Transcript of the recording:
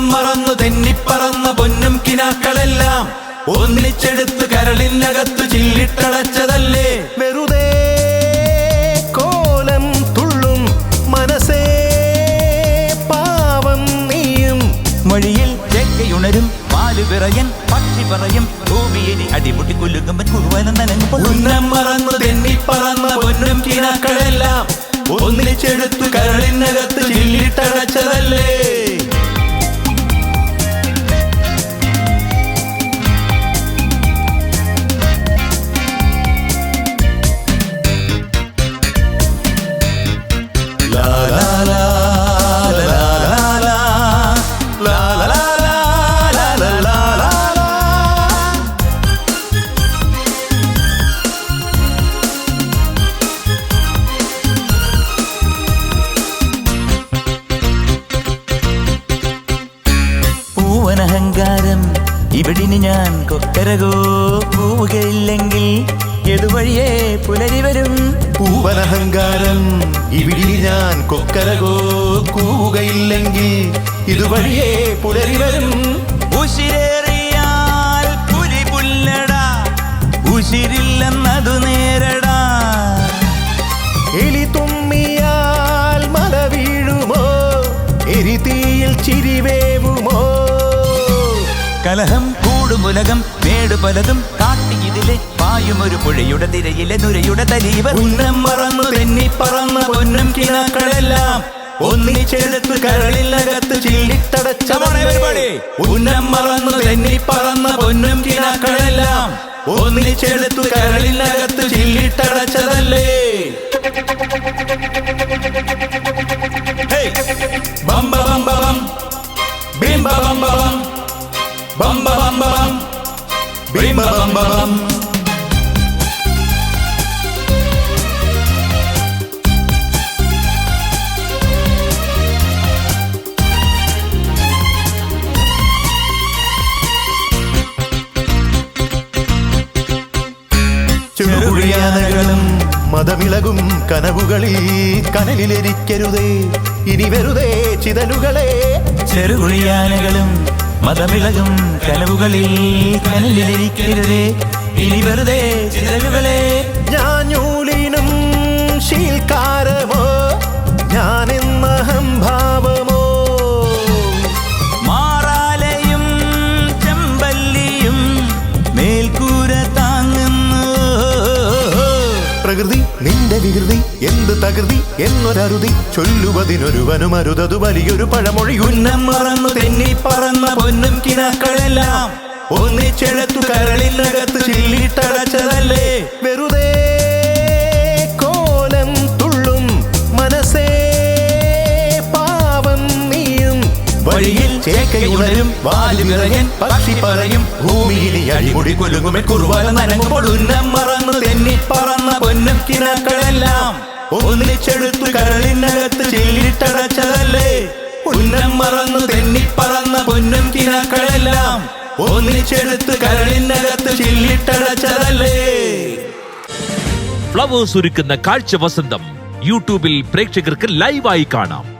ഉന്നം മറന്നു തെന്നിപ്പറന്ന പൊന്നും കിനാക്കളെല്ലാം ഒന്നിച്ചെടുത്ത് കരളിനകത്ത് ചില്ലിട്ടടച്ചതല്ലേ? വെറുതെ കോലം തുള്ളും മനസ്സേ പാവം നീയും. മൊഴിയിൽ ചേക്കയുണരും പാൽ വിറയൻ പക്ഷി പറയും ഭൂമിയിനി അടിമുട്ടി കൊല്ലുകമ്പൻ കുറുവനം നനങ്ങുമ്പോൾ ഉന്നം മറന്നു തെന്നിപ്പറന്ന പൊന്നും കിനാക്കളെല്ലാം ഒന്നിച്ചെടുത്ത് കരളിനകത്ത് ചില്ലിട്ടടച്ചതല്ലേ? പൂവനഹങ്കാരം ഇവിടിനി ഞാൻ കൊക്കരകോ പോവുകയില്ലെങ്കിൽ എതുവഴിയേ പുലരി വരും? പൂവനഹങ്കാരം ഇവിടി ഞാൻ കൊക്കരകോ കൂവുകയില്ലെങ്കിൽ ഇതുവഴിയേ പുലരി വരും? ഉശിരേറിയാൽ പുലി പുല്ലടാ. ഉശിരില്ലെന്നതു നേരടാ. എലി തുമ്മിയാൽ മല വീഴുമോ? എരിതീയിൽ ചിരിവേവുമോ കലഹം കൂടുമുലകം മേടു പലതും കാട്ടി ഇതിലെ പായുമൊരു പുഴയുടെ തിരയിലെ നുരയുടെ തലീവർ. ഉന്നം മറന്നു തെന്നിപ്പറന്ന പൊന്നും കിണാക്കളെല്ലാം ഒന്നിച്ചെടുത്ത് കരളിനകത്ത് ചില്ലിത്തടച്ച. ഉന്നം മറന്നു തെന്നിപ്പറന്ന പൊന്നും കിണാക്കളെല്ലാം ഒന്നിച്ചെടുത്ത് കരളിനകത്ത് ചില്ലിട്ടടച്ചതല്ലേ ബംബ ബംബ ബം ബിംബ ബംബ ബം ചെറുകുഴിയാനകളും മതമിളകും കനവുകളിൽ കനലിലിരിക്കരുതേ. ഇനി വെറുതെ ചിതലുകളെ ചെറുകുഴിയാനകളും മതമിളകും കനവുകളിൽ കനലിലിരിക്കരുതേ ഇനി വെറുതെ ചിതലുകളെ ഞാഞ്ഞൂലിനും ശീൽക്കാരമോ വികൃതി എന്ത് തകൃതി എന്നൊരറുതി ചൊല്ലുവതിനൊരുവനും അരുതതു വലിയൊരു പഴമൊഴി. ഉന്നം മറന്നു തെന്നി പറന്ന പൊന്നും കിനാക്കളെല്ലാം ഒന്നിച്ചെടുത്തു കരളിനകത്ത് വഴിയിൽ ചേക്കയുണരും വാൽ പക്ഷി പറയും ഭൂമിയിൽ അടിമുടി കൊല്ലുകുമെ കുറുവാല നനങ്ങുമ്പോൾ ഉന്നം മറന്നു തെന്നിപ്പറന്ന പൊന്നും കിനാക്കളെല്ലാം ഒന്നിച്ചെടുത്തു കരളിനകത്ത് ചില്ലിട്ടടച്ചതല്ലേ? ഉന്നം മറന്നു തെന്നിപ്പറന്ന പൊന്നും കിനാക്കളെല്ലാം ഒന്നിച്ചെടുത്ത് കരളിനകത്ത് ചില്ലിട്ടടച്ചതല്ലേ? ഫ്ലവേഴ്സ് ഒരുക്കുന്ന കാഴ്ച വസന്തം യൂട്യൂബിൽ പ്രേക്ഷകർക്ക് ലൈവായി കാണാം.